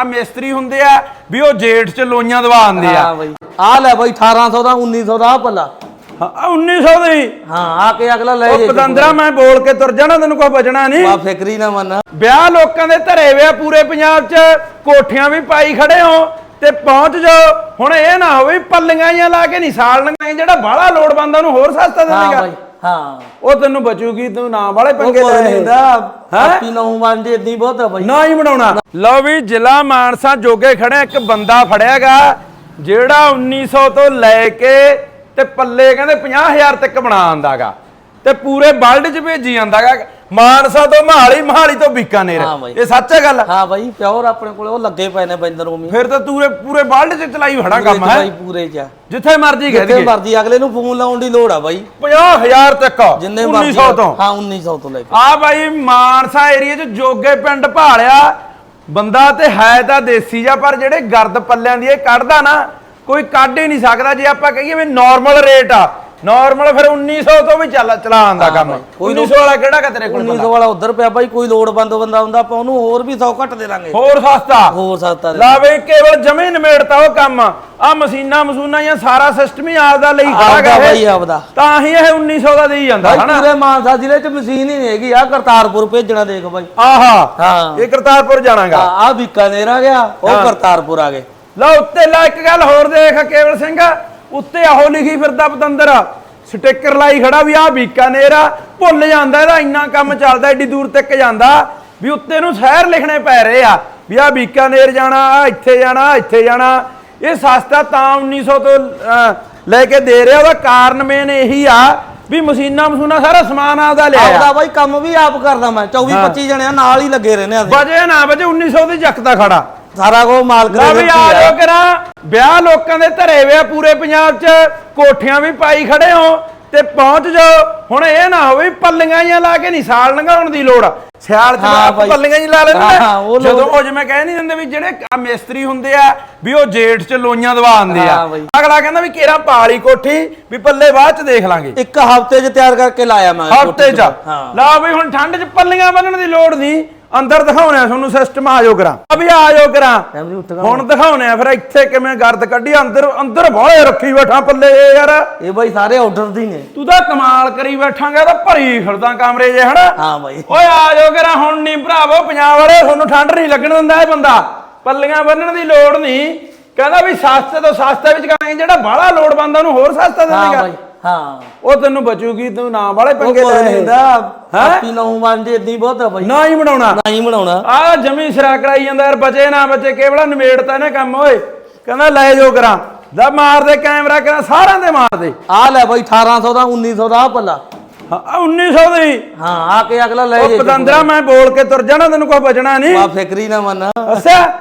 ਆ ਮਿਸਤਰੀ ਹੁੰਦੇ ਆ ਵੀ ਉਹ ਜੇਠ ਚ ਲੋਈਆਂ ਦਵਾ ਦਿੰਦੇ ਆ। ਹਾਂ ਬਾਈ। ਆ ਲੈ ਬਾਈ 1800 ਦਾ 1900 ਦਾ ਆਹ ਪੱਲਾ। ਹਾਂ, ਆਹ 1900 ਦੇ ਹੀ। ਆ ਕੇ ਅਗਲਾ ਲੈ ਉਹ ਜੇ ਪਤੰਦਰਾ ਮੈਂ ਬੋਲ ਕੇ ਤੁਰ ਜਾਣਾ ਤੈਨੂੰ ਕੋਈ ਬਚਣਾ ਨਹੀਂ। ਬਾ ਫਿਕਰੀ ਨਾ ਮੰਨ। ਵਿਆਹ ਲੋਕਾਂ ਦੇ ਧਰੇ ਵੇ ਆ ਪੂਰੇ ਪੰਜਾਬ 'ਚ। ਕੋਠੀਆਂ ਵੀ ਪਾਈ ਖੜੇ ਹੋ ਤੇ ਪਹੁੰਚ ਜਾਓ। ਹੁਣ ਇਹ ਨਾ ਹੋਵੇ ਵੀ ਪੱਲੀਆਂ ਜਾਂ ਲਾ ਕੇ ਨਹੀਂ ਸਾਲ ਲੰਗਾਈ ਜਿਹੜਾ ਬਾਹਲਾ ਲੋੜ ਬੰਦਾ ਉਹਨੂੰ ਹੋਰ ਸਸਤਾ ਹਾਂ ਬਾਈ। ਹਾਂ। ਉਹ ਤੈਨੂੰ ਬਚੂਗੀ ਤੂੰ ਨਾ ਵਾਲੇ ਪੰਗੇ ਲੈ ਨਹੀਂ। ਦਾ ਹੈਂ? ਆਪੀ ਨੂੰ ਮੰਨਦੇ ਇਦਾਂ ਬਹੁਤ ਆ ਬਾਈ। ਨਾ ਹੀ ਬਣਾਉਣਾ। ਲਓ ਵੀ ਜ਼ਿਲ੍ਹਾ ਮਾਨਸਾ ਜੋਗੇ ਖੜਿਆ ਇੱਕ ਬੰਦਾ ਫੜਿਆਗਾ ਜਿਹੜਾ 1900 ਤੋਂ ਲੈ ਕੇ ਤੇ ਪੱਲੇ ਕਹਿੰਦੇ 50000 ਤੱਕ ਬਣਾ ਆਂਦਾਗਾ। ਤੇ ਪੂਰੇ ਵਰਲਡ 'ਚ ਭੇਜੀ ਜਾਂਦਾਗਾ ਮਾਨਸਾ ਤੋਂ ਮਹਾਲੀ ਮਹਾਲੀ ਤੋਂ ਬੀਕਾਨੇਰ। ਹਾਂ ਬਾਈ। ਇਹ ਸੱਚ ਹੈ ਗੱਲ? ਹਾਂ ਬਾਈ ਪਿਓਰ ਆਪਣੇ ਕੋਲੇ ਉਹ ਲੱਗੇ ਪਏ ਨੇ ਬੈਂਦਰ ਉਮੀ। ਫਿਰ ਤਾਂ ਤੂਰੇ ਪੂਰੇ ਵਰਲਡ 'ਚ ਚਲਾਈ ਖੜਾ ਕੰਮ ਹੈ? ਬਾਈ ਪੂਰੇ ਚ। ਆ। ਜਿੱਥੇ ਮਰਜ਼ੀ ਕਹਿ ਜਿੱਥੇ ਦਈਏ। ਮਰਜ਼ੀ ਅਗਲੇ ਨੂੰ ਫੋਨ ਲਾਉਣ ਦੀ ਲੋੜ ਆ ਬਾਈ। 50000 ਤੱਕ। ਜਿੰਨੇ ਮਰਜ਼ੀ 1900 ਤੋਂ। ਹਾਂ 1900 ਤੋਂ ਲੈ ਕੇ। ਆ ਬਾਈ ਮਾਨਸਾ ਏਰੀਆ 'ਚ ਜੋਗੇ ਪਿੰਡ ਭਾਲਿਆ। ਬੰਦਾ ਤੇ ਹੈ ਤਾਂ ਦੇਸੀ ਜਾ ਪਰ ਜਿਹੜੇ ਗਰਦ ਪੱਲਿਆਂ ਦੀ ਇਹ ਕੱਢਦਾ ਨਾ ਕੋਈ ਕੱਢ ਹੀ ਨਹੀਂ ਸਕਦਾ। ਜੇ ਆਪਾਂ ਕਹੀਏ ਵੀ ਨਾਰਮਲ ਰੇਟ ਆ ਨਾਰਮਲ ਫਿਰ 1900 ਤੋਂ ਵੀ ਚੱਲ ਚਲਾ ਆਂਦਾ ਕੰਮ। ਬਾਈ, ਕੋਈ 1900 ਵਾਲਾ ਕਿਹੜਾ ਕਿ ਤੇਰੇ ਕੋਲ 1900 ਵਾਲਾ ਉਧਰ ਪਿਆ ਬਾਈ ਕੋਈ ਲੋੜਵੰਦ ਬੰਦਾ ਹੁੰਦਾ ਆਪਾਂ ਉਹਨੂੰ ਹੋਰ ਵੀ 100 ਘੱਟ ਦੇ ਦਾਂਗੇ। ਹੋਰ ਸਸਤਾ। ਹੋਰ ਸਸਤਾ ਦੇ ਲਾ ਬਈ ਕੇਵਲ ਜਮੇ ਨਿਮੇੜਤਾ ਉਹ ਕੰਮ। ਆ ਮਸ਼ੀਨਾਂ ਮਸੂਨਾਂ ਜਾਂ ਸਾਰਾ ਸਿਸਟਮ ਹੀ ਆਪਦਾ ਲਈ ਖੜਾ ਆਪਦਾ ਗਾ ਇਹ। ਬਾਈ ਆਪਦਾ। ਤਾਂ ਹੀ ਇਹ 1900 ਦਾ ਦੇਈ ਜਾਂਦਾ ਹਨਾ? ਪੂਰੇ ਮਾਨਸਾ ਜ਼ਿਲ੍ਹੇ ਚ ਮਸ਼ੀਨ ਹੀ ਨਹੀਂ ਹੈਗੀ। ਆ ਕਰਤਾਰਪੁਰ ਭੇਜਣਾ ਦੇਖ ਬਾਈ। ਆਹਾ ਹਾਂ। ਇਹ ਕਰਤਾਰਪੁਰ ਜਾਣਾਗਾ। ਆ ਬੀਕਾਨੇਰ ਆ ਗਿਆ ਉਹ। ਕਰਤਾਰਪੁਰ ਆ ਗਏ। ਲਓ ਉੱਤੇ ਲਾ ਇੱਕ ਗੱਲ ਹੋਰ ਦੇਖ ਕੇਵਲ ਸਿੰਘ। ਉੱਤੇ ਆਹੋ ਲਿਖੀ ਫਿਰਦਾ ਪਤੰਦਰ। ਸਟicker ਲਾਈ ਖੜਾ ਵੀ ਆ ਬੀਕਾਨੇਰ ਆ ਭੁੱਲ ਜਾਂਦਾ ਇਹਦਾ ਇੰਨਾ ਕੰਮ ਚੱਲਦਾ ਏਡੀ ਦੂਰ ਤੱਕ ਜਾਂਦਾ। ਵੀ ਉੱਤੇ ਨੂੰ ਸ਼ਹਿਰ ਲਿਖਣੇ ਪੈ ਰਹੇ ਆ। ਵੀ ਆ ਬੀਕਾਨੇਰ ਜਾਣਾ ਆ ਇੱਥੇ ਜਾਣਾ ਆਹ ਇੱਥੇ ਜਾਣਾ। ਇਹ ਸਸਤਾ ਤਾਂ 1900 ਤੋਂ ਲੈ ਕੇ ਦੇ ਰਿਹਾ। ਉਹਦਾ ਕਾਰਨ ਮੇਨ ਇਹੀ ਆ ਵੀ ਮਸ਼ੀਨਾਂ ਮਸ਼ੂਨਾਂ ਸਾਰਾ ਸਮਾਨ ਆਪਦਾ ਲਿਆ। ਆਪਦਾ ਬਾਈ ਕੰਮ ਵੀ ਆਪ ਕਰਦਾ ਮੈਂ। 24 ਹਾਂ। 25 ਜਣਿਆਂ ਨਾਲ ਹੀ ਲੱਗੇ ਰਹਿੰਦੇ ਆ। ਵਜੇ ਨਾ ਵਜੇ 1900 ਦੀ ਜੱਕਦਾ ਖੜਾ। ਸਾਰਾ ਕੋ ਮਾਲਕ ਦੇ ਵੀ ਆ ਜਾਓ ਕਰਾਂ। ਵਿਆਹ ਲੋਕਾਂ ਦੇ ਧਰੇ ਵੇ ਆ ਪੂਰੇ ਪੰਜਾਬ 'ਚ। ਕੋਠੀਆਂ ਵੀ ਪਾਈ ਖੜੇ ਹੋ ਤੇ ਪਹੁੰਚ ਜਾਓ। ਹੁਣ ਇਹ ਨਾ ਹੋਵੇ ਵੀ ਪੱਲੀਆਂ ਜਾਂ ਲਾ ਕੇ ਨਹੀਂ ਸਾਲ ਲੰਘਾਉਣ ਦੀ ਲੋੜ ਸਿਆਲ 'ਚ ਹਾਂ ਤਾਂ ਬਾਈ। ਪੱਲੀਆਂ ਹੀ ਲਾ ਲੈਂਦੇ ਹਾਂ, ਉਹ ਨੇ ਲੋਕ- ਜਦੋਂ ਉਹ ਜਿਵੇਂ ਕਹਿ ਨਹੀਂ ਦਿੰਦੇ ਵੀ ਜਿਹੜੇ ਆ ਮਿਸਤਰੀ ਹੁੰਦੇ ਆ ਵੀ ਉਹ ਜੇਠ 'ਚ ਲੋਈਆਂ ਦਵਾ ਦਿੰਦੇ ਆ। ਹਾਂ ਬਾਈ। ਅਗਲਾ ਕਹਿੰਦਾ ਵੀ ਕੇਰਾ ਪਾਲੀ ਕੋਠੀ ਵੀ ਪੱਲੇ ਬਾਅਦ 'ਚ ਦੇਖ ਲਾਂਗੇ। ਇੱਕ ਹਫ਼ਤੇ 'ਚ ਤਿਆਰ ਕਰਕੇ ਲਾਇਆ ਮੈਂ ਹਫ਼ਤੇ 'ਚ। ਹਾਂ। ਲਾ ਵੀ ਹੁਣ ਠੰਡ 'ਚ ਪੱਲੀਆਂ ਬੰਨਣ ਦੀ ਲੋੜ ਨਹੀਂ। ਅੰਦਰ ਦਿਖਾਉਣਿਆ ਤੁਹਾਨੂੰ ਸਿਸਟਮ ਆ ਜਾਓ ਕਰਾਂ। ਵੀ ਆ ਜਾਓ ਕਰਾਂ। ਹੁਣ ਦਿਖਾਉਣੇ ਫਿਰ ਇੱਥੇ ਕਿਵੇਂ ਗਰਦ ਕੱਢੀ ਅੰਦਰ ਅੰਦਰ ਬਾਹਲੇ ਰੱਖੀ ਬੈਠਾ ਪੱਲੇ ਯਾਰ। ਇਹ ਬਾਈ ਸਾਰੇ ਆਰਡਰ ਦੀ ਨੇ। ਤੂੰ ਤਾਂ ਕਮਾਲ ਕਰੀ ਬੈਠਾਂਗਾ ਤਾਂ ਭਰੀ ਖੜਦਾ ਕਮਰੇ ਜੇ ਹਨਾ? ਹਾਂ ਬਾਈ। ਓਏ ਆ ਜਾਓ ਕਰਾਂ ਹੁਣ ਨਹੀਂ ਭਰਾਵੋ ਪੰਜਾਬ ਵਾਲੇ ਤੁਹਾਨੂੰ ਠੰਡ ਨਹੀਂ ਲੱਗਣ ਦਿੰਦਾ ਇਹ ਬੰਦਾ। ਪੱਲੀਆਂ ਬੰਨਣ ਦੀ ਲੋੜ ਨਹੀਂ। ਕਹਿੰਦਾ ਵੀ ਸਸਤੇ ਤੋਂ ਸਸਤੇ ਵਿੱਚ ਕਰਾਂਗੇ ਜਿਹੜਾ ਬਾਹਲਾ ਲੋੜ ਬੰਦਾ ਉਹਨੂੰ ਹੋਰ ਸਸਤਾ ਦੇ ਹਾਂ ਦੇਗਾ ਹਾਂ। ਉਹ ਤੈਨੂੰ ਬਚੂਗੀ ਤੂੰ ਨਾ ਵਾਲੇ ਪੰਗੇ ਲੈ ਨਹੀਂ ਦਾ ਹੈਂ? ਆਪੀ ਨੂੰ ਮੰਨਦੇ ਇਦਾਂ ਬਹੁਤ ਆ ਬਾਈ। ਨਾ ਹੀ ਬਣਾਉਣਾ। ਨਹੀਂ ਬਣਾਉਣਾ। ਆ ਜਮੀ ਸਿਰਾ ਕਰਾਈ ਜਾਂਦਾ ਯਾਰ ਬਚੇ ਨਾ ਬਚੇ ਕੇਵਲਾ ਨਿਮੇੜਤਾ ਇਹਨੇ ਕੰਮ ਓਏ। ਕਹਿੰਦਾ ਲੈ ਜਾਓ ਕਰਾਂ। ਦਾ ਮਾਰ ਦੇ ਕੈਮਰਾ ਕਰਾਂ ਸਾਰਿਆਂ ਦੇ ਮਾਰ ਦੇ। ਆ ਲੈ ਬਾਈ 1800 ਦਾ 1900 ਦਾ ਪੱਲਾ। ਹਾਂ, ਆਹ 1900 ਦੇ ਹੀ। ਹਾਂ ਆ ਕੇ ਅਗਲਾ ਲੈ ਜੇ ਪਤੰਦਰਾ ਮੈਂ ਬੋਲ ਕੇ ਤੁਰ ਜਾਣਾ ਤੈਨੂੰ ਕੋਈ ਬਚਣਾ ਨਹੀਂ। ਬਾ ਫਿਕਰੀ ਨਾ ਮੰਨ। ਅੱਛਾ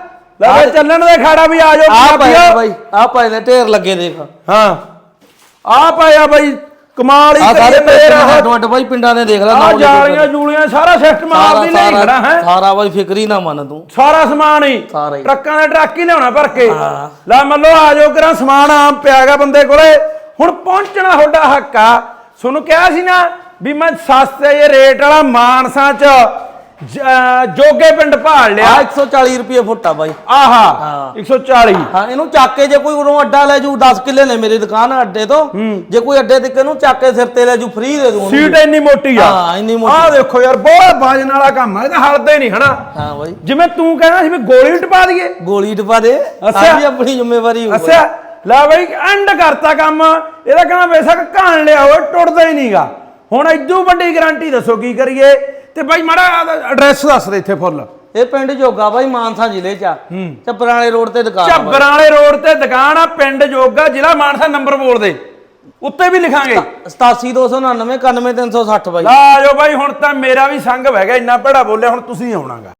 ਲੈ ਚੱਲਣ ਦੇ ਖਾੜਾ ਵੀ ਆ ਜਾਓ ਆ ਨੇ। ਬਾਈ ਆ ਪਏ ਨੇ ਢੇਰ ਲੱਗੇ ਦੇਖ। ਹਾਂ। ਆ ਪਾਇਆ ਬਾਈ ਕਮਾਲ ਹੀ ਆ ਕਰੀ ਸਾਰੇ ਪਿੰਡ ਹੱਡ ਵੱਡ ਬਾਈ ਪਿੰਡਾਂ ਦੇ ਦੇਖ ਲੈ ਆ ਜਾਲੀਆਂ ਜੂਲੀਆਂ ਸਾਰਾ ਸਿਸਟਮ ਆਪਦੀ ਲਈ ਖੜਾ ਹੈ? ਸਾਰਾ ਬਾਈ ਫਿਕਰੀ ਨਾ ਮੰਨ ਤੂੰ। ਸਾਰਾ ਸਮਾਨ ਹੀ। ਸਾਰਾ ਹੀ। ਟਰੱਕਾਂ ਦੇ ਟਰੱਕ ਹੀ ਲਿਆਉਣਾ ਭਰ ਕੇ। ਲੈ ਮੰਨ ਲਓ ਆ ਜਾਓ ਕਰਾਂ ਸਮਾਨ ਆਮ ਪਿਆਗਾ ਬੰਦੇ ਕੋਲੇ। ਹੁਣ ਪਹੁੰਚਣਾ ਤੁਹਾਡਾ ਹੱਕ ਆ। ਤੁਹਾਨੂੰ ਕਿਹਾ ਸੀ ਨਾ ਵੀ ਮੈਂ ਸਸਤੇ ਜਿਹੇ ਰੇਟ ਵਾਲਾ ਮਾਨਸਾ ਚ ਜ- ਜੋਗੇ ਪਿੰਡ ਭਾਲ ਲਿਆ। ਆ 140 ਰੁਪਏ ਫੁੱਟ ਆ ਬਾਈ। ਆਹਾ ਹਾਂ। 140 ਹਾਂ ਇਹਨੂੰ ਚੱਕ ਕੇ ਜੇ ਕੋਈ ਉਰੋਂ ਅੱਡਾ ਲੈ ਜੂ 10 ਕਿੱਲੇ ਨੇ ਮੇਰੀ ਦੁਕਾਨ ਅੱਡੇ ਤੋਂ। ਜੇ ਕੋਈ ਅੱਡੇ ਤੇ ਇਹਨੂੰ ਚੱਕ ਕੇ ਸਿਰ ਤੇ ਲੈ ਜੂ ਫ੍ਰੀ ਦੇ ਦੂੰ। ਸੀਟ ਇੰਨੀ ਮੋਟੀ ਆ। ਹਾਂ, ਇੰਨੀ ਮੋਟੀ। ਆਹ ਦੇਖੋ ਯਾਰ ਬਹੁਤ ਵਜਨ ਵਾਲਾ ਕੰਮ ਆ ਇਹ ਤਾਂ ਹਲਦਾ ਹੀ ਨਹੀਂ ਹਨਾ? ਹਾਂ ਬਾਈ। ਜਿਵੇਂ ਤੂੰ ਕਹਿੰਦਾ ਸੀ ਵੀ ਗੋਲੀ ਟਪਾ ਦਈਏ। ਗੋਲੀ ਟਪਾ ਦੇ ਅੱਛਾ। ਸਾਡੀ ਆਪਣੀ ਜ਼ਿੰਮੇਵਾਰੀ ਹੋਊ। ਅੱਛਾ। ਲੈ ਬਈ ਐਂਡ ਕਰਤਾ ਕੰਮ। ਇਹਦਾ ਕਹਿੰਦਾ ਬੇਸ਼ੱਕ ਕਾਣ ਲਿਆ ਹੋਵੇ ਟੁੱਟਦਾ ਹੀ ਨਹੀਂਗਾ ਹੁਣ ਇਦੋਂ ਵੱਡੀ ਗਾਰੰਟੀ ਦੱਸੋ ਕੀ ਕਰੀਏ? ਤੇ ਬਾਈ ਮਾੜਾ ਐਡਰੈਸ ਦੱਸ ਦੇ ਇੱਥੇ ਫੁੱਲ। ਇਹ ਪਿੰਡ ਜੋਗਾ ਬਾਈ ਮਾਨਸਾ ਜ਼ਿਲ੍ਹੇ ਚ ਆ। ਚੱਪਰਾਲੇ ਰੋਡ ਤੇ ਦੁਕਾਨ ਆ ਬਾਈ। ਰੋਡ ਤੇ ਦੁਕਾਨ ਆ ਪਿੰਡ ਜੋਗਾ ਜ਼ਿਲ੍ਹਾ ਮਾਨਸਾ ਨੰਬਰ ਬੋਲ ਦੇ। ਉੱਤੇ ਵੀ ਲਿਖਾਂਗੇ। 87299 91360 ਬਾਈ। ਲਾ ਆਜੋ ਬਾਈ ਹੁਣ ਤਾਂ ਮੇਰਾ ਵੀ ਸੰਗ ਬਹਿ ਗਿਆ ਇੰਨਾ ਭੜਾ ਬੋਲਿਆ ਹੁਣ ਤੁਸੀਂ ਆਉਣਾਗਾ।